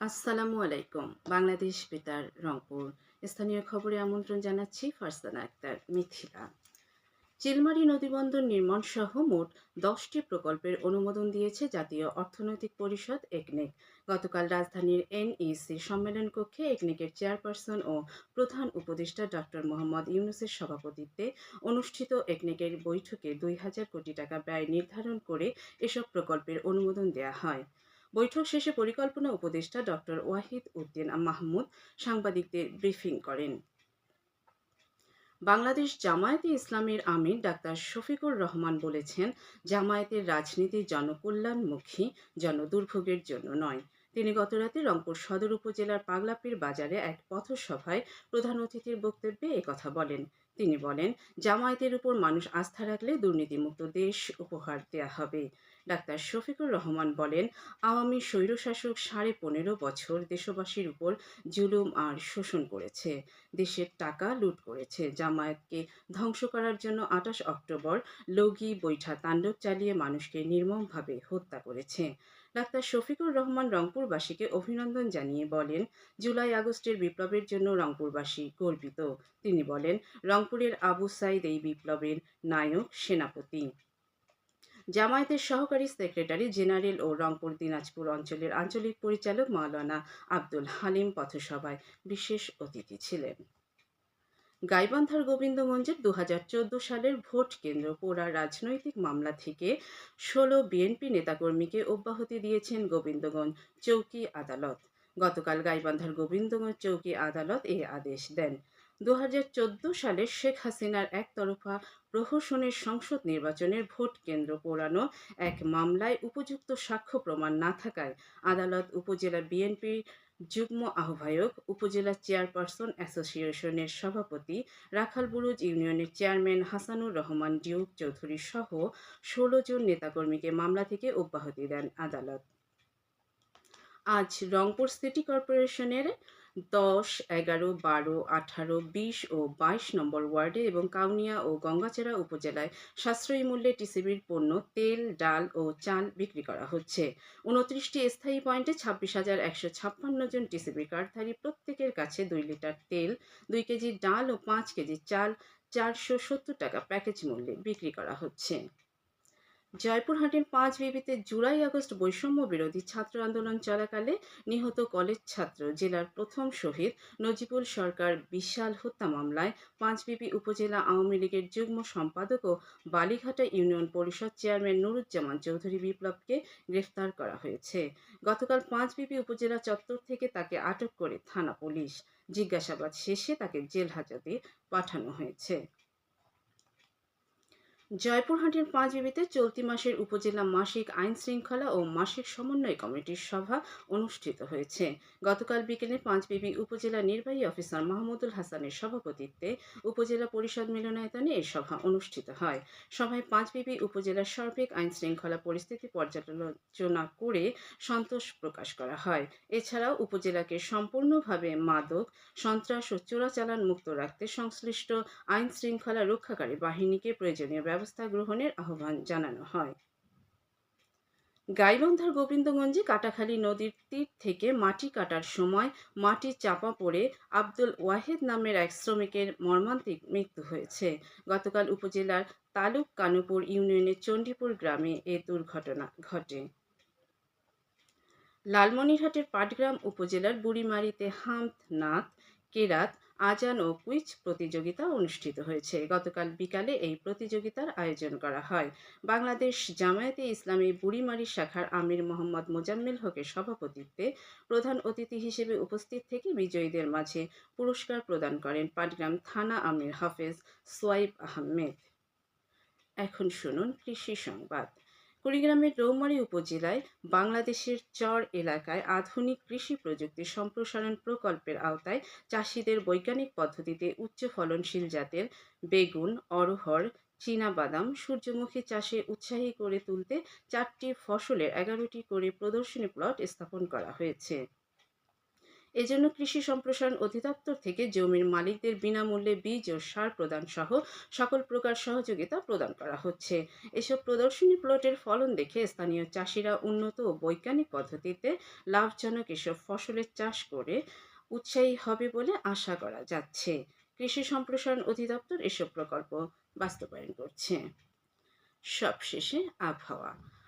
আসসালামু আলাইকুম। বাংলাদেশ বেতার রংপুর। স্থানীয় খবরে আমন্ত্রণ জানাচ্ছি ফারসানা আক্তার মিথিলা। চিলমারি নদীবন্দর নির্মাণ সহ মোট দশটি প্রকল্পের অনুমোদন দিয়েছে জাতীয় অর্থনৈতিক পরিষদ একনেক গতকাল রাজধানীর এনইসি সম্মেলন কক্ষে একনেকের চেয়ারপারসন ও প্রধান উপদেষ্টা ডক্টর মোহাম্মদ ইউনুসের সভাপতিত্বে অনুষ্ঠিত একনেকের বৈঠকে দুই হাজার কোটি টাকা ব্যয় নির্ধারণ করে এসব প্রকল্পের অনুমোদন দেওয়া হয়। বৈঠক শেষে পরিকল্পনা উপদেষ্টা ডক্টর ওয়াহিদ উদ্দিন মাহমুদ সাংবাদিকদের ব্রিফিং করেন। বাংলাদেশ জামায়াতে ইসলামের আমির ডাক্তার শফিকুর রহমান বলেছেন, জামায়াতের রাজনীতি জনকল্যাণমুখী, জনদুর্ভোগের জন্য নয়। তিনি গতরাতে রংপুর সদর উপজেলার পাগলাপির বাজারে এক পথসভায় প্রধান অতিথির বক্তব্যে একথা বলেন। তিনি বলেন, জামায়াতের উপর মানুষ আস্থা রাখলে দুর্নীতিমুক্ত দেশ উপহার দেয়া হবে। ডাক্তার শফিকুর রহমান বলেন, আওয়ামী স্বৈরশাসক সাড়ে পনেরো বছর দেশবাসীর উপর জুলুম আর শোষণ করেছে, দেশের টাকা লুট করেছে, জামায়াতকে ধ্বংস করার জন্য আঠাশ অক্টোবর লগি বৈঠা তাণ্ডব চালিয়ে মানুষকে নির্মমভাবে হত্যা করেছে। ডাক্তার শফিকুর রহমান রংপুরবাসীকে অভিনন্দন জানিয়ে বলেন, জুলাই আগস্টের বিপ্লবের জন্য রংপুরবাসী গর্বিত। তিনি বলেন, রংপুরের আবু সাইদ এই বিপ্লবের নায়ক, সেনাপতি। জামায়াতের সহকারী সেক্রেটারি জেনারেল ও রংপুর দিনাজপুর অঞ্চলের আঞ্চলিক পরিচালক মাওলানা আব্দুল হালিম পথসভায় বিশেষ অতিথি ছিলেন। গাইবান্ধার গোবিন্দগঞ্জের দু হাজার চোদ্দ সালের ভোট কেন্দ্র পোড়া রাজনৈতিক মামলা থেকে ষোলো বিএনপি নেতাকর্মীকে অব্যাহতি দিয়েছেন গোবিন্দগঞ্জ চৌকি আদালত। গতকাল গাইবান্ধার গোবিন্দগঞ্জ চৌকি আদালত এ আদেশ দেন। দুহাজার চোদ্দ সালে শেখ হাসিনার একতরফা প্রহসনের সংসদ নির্বাচনের ভোট কেন্দ্র পোড়ানো এক মামলায় উপযুক্ত সাক্ষ্য প্রমাণ না থাকায় আদালত উপজেলা বিএনপির যুগ্ম আহ্বায়ক, উপজেলা চেয়ারপারসন অ্যাসোসিয়েশনের সভাপতি রাখালবুরুজ ইউনিয়নের চেয়ারম্যান হাসানুর রহমান ডিউক চৌধুরী সহ ষোলো জন নেতাকর্মীকে মামলা থেকে অব্যাহতি দেন আদালত। আজ রংপুর সিটি কর্পোরেশনের দশ, এগারো, বারো, আঠারো, বিশ ও বাইশ নম্বর ওয়ার্ডে এবং কাউনিয়া ও গঙ্গাচেরা উপজেলায় সাশ্রয়ী মূল্যে টিসিবির পণ্য, তেল, ডাল ও চাল বিক্রি করা হচ্ছে। উনত্রিশটি স্থায়ী পয়েন্টে ছাব্বিশ হাজার একশো ছাপ্পান্ন জন টিসিবি কার্ডধারী প্রত্যেকের কাছে দুই লিটার তেল, দুই কেজি ডাল ও পাঁচ কেজি চাল, চারশো সত্তর টাকা প্যাকেজ মূল্যে বিক্রি করা হচ্ছে। জয়পুরহাটের পাঁচ বিবিতে জুলাই আগস্ট বৈষম্য বিরোধী ছাত্র আন্দোলন চলাকালে নিহত কলেজ ছাত্র, জেলার প্রথম শহীদ নজিবুল সরকার বিশাল হত্যা মামলায় পাঁচ পাঁচবিবি উপজেলা আওয়ামী লীগের যুগ্ম সম্পাদক ও বালিঘাটা ইউনিয়ন পরিষদ চেয়ারম্যান নুরুজ্জামান চৌধুরী বিপ্লবকে গ্রেফতার করা হয়েছে। গতকাল পাঁচ পাঁচবিবি উপজেলা চত্বর থেকে তাকে আটক করে থানা পুলিশ। জিজ্ঞাসাবাদ শেষে তাকে জেল হাজতে পাঠানো হয়েছে। জয়পুরহাটের পাঁচবিবিতে চলতি মাসের উপজেলা মাসিক আইন শৃঙ্খলা ও মাসিক সমন্বয় কমিটির সভা অনুষ্ঠিত হয়েছে। গতকাল বিকেলে পাঁচবিবি উপজেলা নির্বাহী অফিসার মাহমুদুল হাসানের সভাপতিত্বে উপজেলা পরিষদ মিলনায়তনে এই সভা অনুষ্ঠিত হয়। সভায় পাঁচবিবি উপজেলার সার্বিক আইন শৃঙ্খলা পরিস্থিতি পর্যালোচনা করে সন্তোষ প্রকাশ করা হয়। এছাড়াও উপজেলাকে সম্পূর্ণভাবে মাদক, সন্ত্রাস ও চোরাচালান মুক্ত রাখতে সংশ্লিষ্ট আইন শৃঙ্খলা রক্ষাকারী বাহিনীকে প্রয়োজনীয় ব্যবস্থা গ্রহণের আহ্বান জানানো হয়। গাইবান্ধার গোবিন্দগঞ্জে কাটাখালী নদীর তীর থেকে মাটি কাটার সময় মাটি চাপা পড়ে আব্দুল ওয়াহেদ নামের এক শ্রমিকের মর্মান্তিক মৃত্যু হয়েছে। গতকাল উপজেলার তালুক কানুপুর ইউনিয়নের চণ্ডীপুর গ্রামে এ দুর্ঘটনা ঘটে। লালমনিরহাটের পাটগ্রাম উপজেলার বুড়িমারিতে হামদ নাথ কেরাত আজান ও কুইজ প্রতিযোগিতা অনুষ্ঠিত হয়েছে। গতকাল বিকালে এই প্রতিযোগিতার আয়োজন করা হয়। বাংলাদেশ জামায়াতে ইসলামী বুড়িমারি শাখার আমির মোহাম্মদ মোজাম্মেল হকের সভাপতিত্বে প্রধান অতিথি হিসেবে উপস্থিত থেকে বিজয়ীদের মাঝে পুরস্কার প্রদান করেন পাটগ্রাম থানা আমির হাফেজ সোয়াইব আহমেদ। এখন শুনুন কৃষি সংবাদ। কুড়িগ্রামের রৌমারী উপজেলায় বাংলাদেশের চর এলাকায় আধুনিক কৃষি প্রযুক্তি সম্প্রসারণ প্রকল্পের আওতায় চাষিদের বৈজ্ঞানিক পদ্ধতিতে উচ্চ ফলনশীল জাতের বেগুন অরহর বাদাম সূর্যমুখী চাষে উৎসাহী করে তুলতে চারটি ফসলের এগারোটি করে প্রদর্শনী প্লট স্থাপন করা হয়েছে। এজন্য কৃষি সম্প্রসারণ অধিদপ্তর থেকে জমির মালিকদের বিনামূল্যে বীজ ও সার প্রদান সহ সকল প্রকার সহযোগিতা প্রদান করা হচ্ছে। এসব প্রদর্শনী প্লটের ফলন দেখে স্থানীয় চাষিরা উন্নত ও বৈজ্ঞানিক পদ্ধতিতে লাভজনক এসব ফসলের চাষ করে উৎসাহী হবে বলে আশা করা যাচ্ছে। কৃষি সম্প্রসারণ অধিদপ্তর এসব প্রকল্প বাস্তবায়ন করছে। সবশেষে আবহাওয়া।